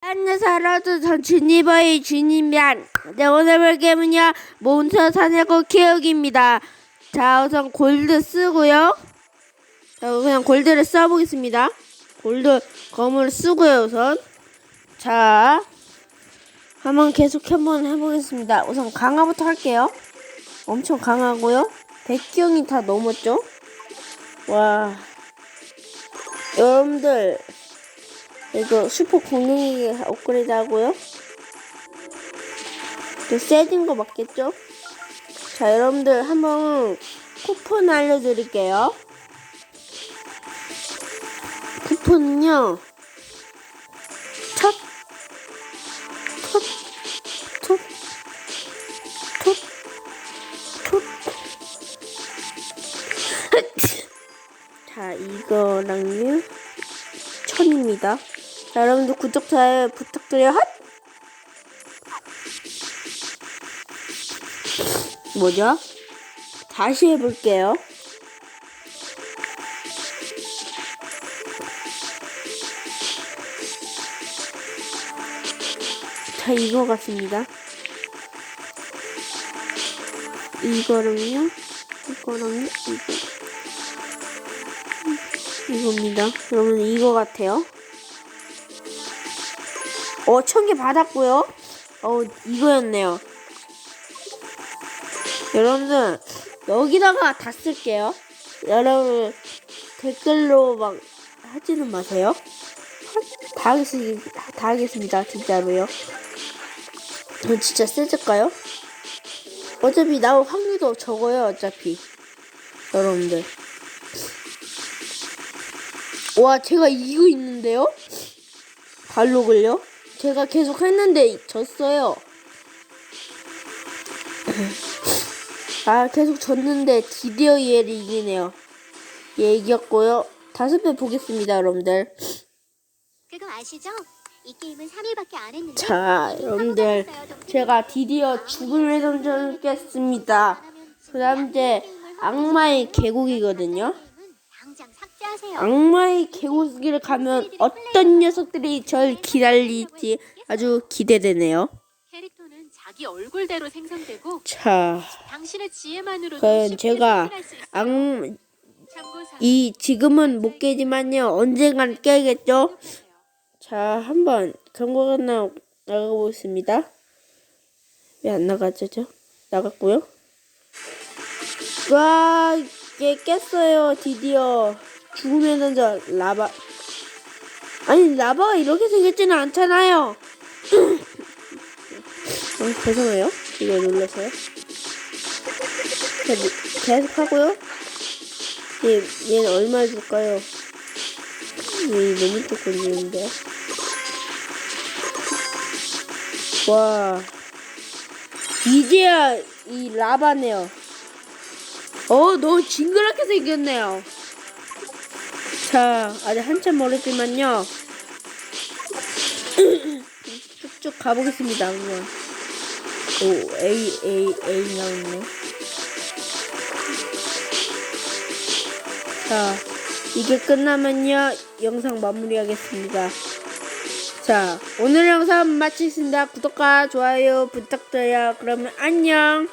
안녕하세요. 전 진이버의 진입니다. 네, 오늘 볼 게임은요. 몬스터 사냥꾼 키우기입니다. 자, 우선 골드 쓰고요. 자, 그냥 골드를 써보겠습니다. 골드 검을 쓰고요, 우선. 자, 한번 계속 한번 해보겠습니다. 우선 강화부터 할게요. 엄청 강하고요. 백경이 다 넘었죠? 와. 여러분들, 이거 슈퍼 공룡이 업그레이드 하고요. 또 세진 거 맞겠죠? 자, 여러분들 한번 쿠폰 알려드릴게요. 쿠폰은요. 첫, 첫, 첫, 첫, 첫. 자, 이거랑요. 천입니다. 자, 여러분들 구독, 좋아요 부탁드려요. 핫! 뭐죠? 다시 해볼게요. 자, 이거 같습니다. 이거랑요, 이거랑요, 이거. 이겁니다. 여러분, 이거 같아요. 어, 천 개 받았고요. 어, 이거였네요. 여러분들, 여기다가 다 쓸게요. 여러분, 댓글로 막 하지는 마세요. 하- 다 하겠습니다. 다 하겠습니다. 진짜로요. 저 진짜 세질까요? 어차피 나올 확률도 적어요. 어차피. 여러분들. 와, 제가 이거 있는데요? 발록을요? 제가 계속 했는데 졌어요. 아, 계속 졌는데 드디어 얘를 이기네요. 얘 이겼고요. 다섯 배 보겠습니다, 여러분들. 그거 아시죠? 이 게임은 3일밖에 안 했는데 자, 여러분들. 제가 드디어 죽음의 던전을 깼습니다. 그 다음 이제 악마의 계곡이거든요. 삭제하세요. 악마의 계곡을 가면 어떤 녀석들이 절 기다릴지 아주 기대되네요. 캐릭터는 자기 얼굴대로 생성되고 자, 당신의 지혜만으로도 과연 제가. 악, 이 지금은 못 깨지만요. 언젠간 깨겠죠? 자, 한번 경고가 나, 나가보겠습니다. 왜 안 나가죠? 저? 나갔고요. 와, 얘 깼어요. 드디어. 죽음의 던전 라바. 아니, 라바가 이렇게 생겼지는 않잖아요. 어, 죄송해요. 이거 눌러서요. 계속 하고요. 얘, 얘는 얼마 줄까요? 얘 너무 조금 주는데. 와. 이제야 이 라바네요. 어, 너무 징그럽게 생겼네요. 자, 아직 한참 멀었지만요. 쭉쭉 가보겠습니다, 한번. 오, A, A, A 나오네. 자, 이게 끝나면요, 영상 마무리하겠습니다. 자, 오늘 영상 마치겠습니다. 구독과 좋아요 부탁드려요. 그러면 안녕.